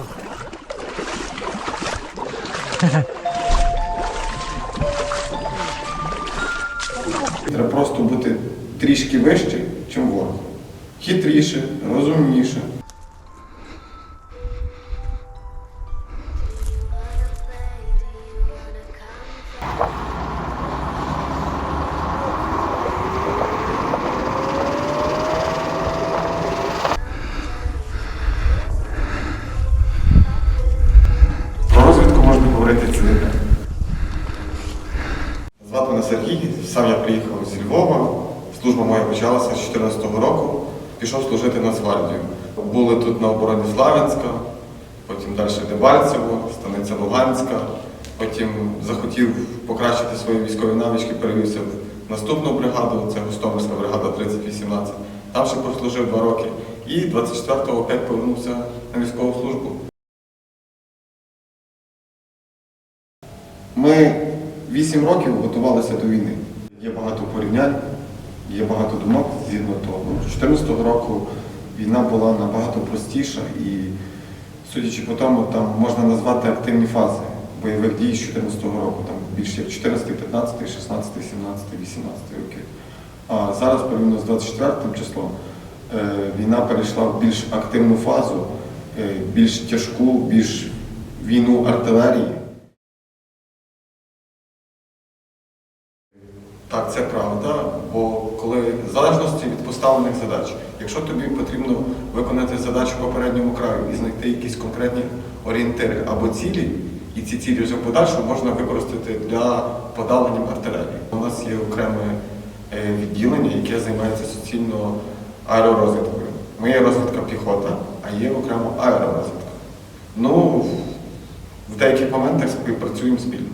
маленьких. Треба просто бути трішки вище, ніж ворог. Хитріше, розумніше. День. Звати мене Сергій, сам я приїхав зі Львова. Служба моя почалася з 2014 року. Пішов служити Нацгвардію. Були тут на обороні Славянська, потім далі Дебальцево, станиця Луганська. Потім захотів покращити свої військові навички, перевівся в наступну бригаду, це Гостомельська бригада 3018. Там ще прослужив два роки. І 24-го опять повернувся на військову службу. Ми вісім років готувалися до війни. Є багато порівнянь, є багато думок згідно того. Ну, 2014 року війна була набагато простіша і, судячи по тому, там можна назвати активні фази бойових дій з 2014 року, там більше як 14, 15, 16, 17, 18 роки. А зараз, порівняно з 24 числом, е, війна перейшла в більш активну фазу, е, більш тяжку, більш війну артилерії. Так, це правда, бо коли в залежності від поставлених задач, якщо тобі потрібно виконати задачу попередньому краю і знайти якісь конкретні орієнтири або цілі, і ці цілі вже в подальшому можна використати для подавлення артилерії. У нас є окреме е, відділення, яке займається суцільно аеророзвідкою. Моя розвідка піхота, а є окремо аеророзвідка. Ну, в деяких моментах співпрацюємо спільно.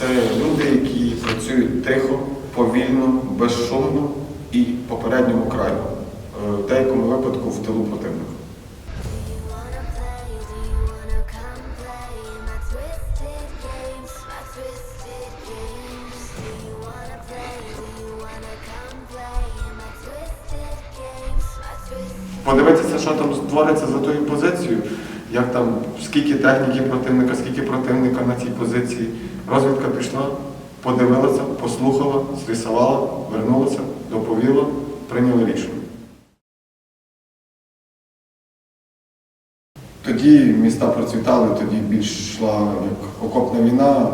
Це люди, які працюють тихо, повільно, безшумно і по попередньому краю. Е, В деякому випадку в тилу противника. Подивитися, що там твориться за тою позицією, як там, скільки техніки противника, скільки противника на цій позиції. Розвідка пішла, подивилася, послухала, зрисувала, вернулася, доповіла, прийняли рішення. Тоді міста процвітали, тоді більш йшла як окопна війна,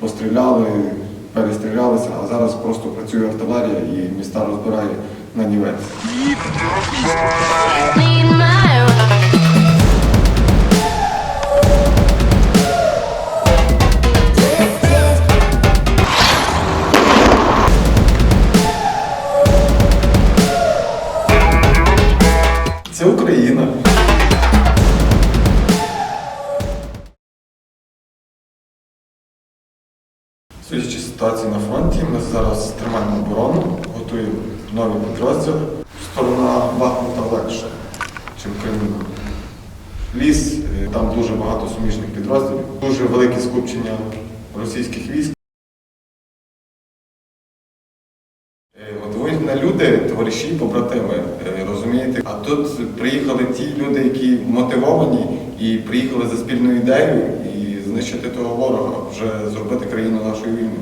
постріляли, перестрілялися, а зараз просто працює артилерія і міста розбирає на нівець. Україна. Судячи ситуації на фронті, ми зараз тримаємо оборону, готуємо нові підрозділи. Сторона Бахмута легше, ніж Кремлина. Ліс, е, там дуже багато суміжних підрозділів, дуже велике скупчення російських військ. Е, Мотивують мене люди, товариші, побратими, розумієте? А тут приїхали ті люди, які мотивовані і приїхали за спільною ідеєю і знищити того ворога, вже зробити країну нашою вільною.